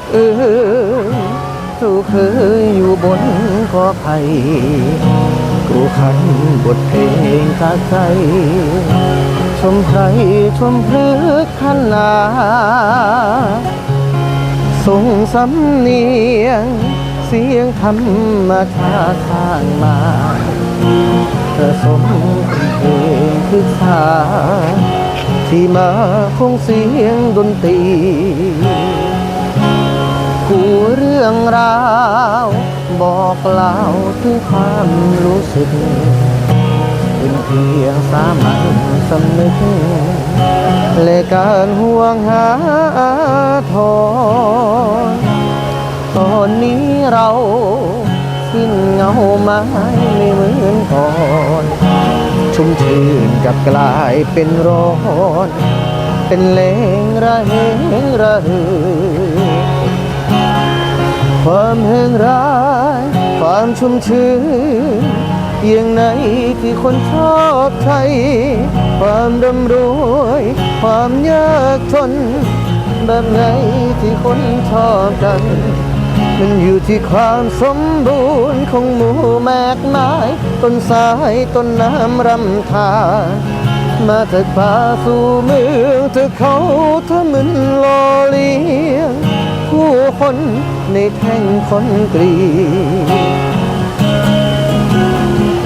กเอ่ยเราเคยอยู่บนกอไผ่กูขันบทเพลงจากใจชมไพรชมพฤกขันนาส่งสำเนียง เสียงธรรมชาติสร้างมาผสมเป็นเพลงคึกษาที่มาคงเสียงดนตรี รื่องราว บอกเล่าถึงความรู้สึกเป็นเพียงสามัญสำนึกและการห่วงหาทอนตอนนี้เราสิ้นเงาไม้ไม่เหมือนก่อนชุ่มชื่นกับกลายเป็นร้อน เป็นเลงระเหงระหือ ความแห้งร้าย ความชุ่มชื้นเพียงไหนที่คนชอบใช้ความร่ำรวย ความยากจน แบบไหนที่คนชอบกัน มันอยู่ที่ความสมบูรณ์ของหมู่แมกไม้ต้นสายต้นน้ำรำทานมาจากป่าสู่เมืองเธอเขาเธอเหมือนลอเลียงผู้ คนในแท่งคอนกรี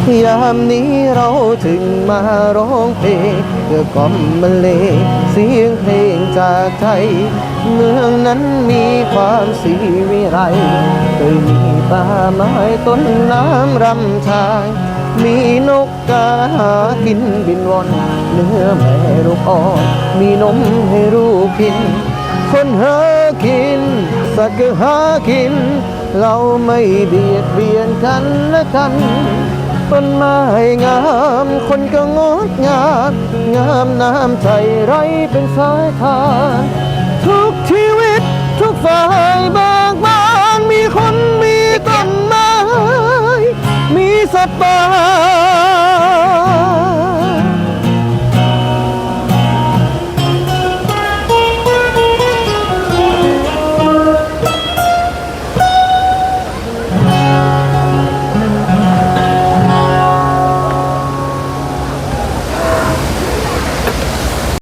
ตยามนี้เราถึงมาร้องเพลงเพื่อกล่อมบรรเลงเสียงเพลงจากไทย เมืองนั้นมีความสีวิไลเคยมีป่าไม้ต้นน้ำรำชายมีนกกาหากินบินวนเนื้อแม่ลูกอ่อนมีนมให้ลูกกิน คนหากิน สัก็หากิน เราไม่เบียดเบียนกันและกันต้นไม้งาม คนก็งดงาม งามน้ำใจไรเป็นสายทาน ทุกชีวิตทุกฝ่ายบ้าน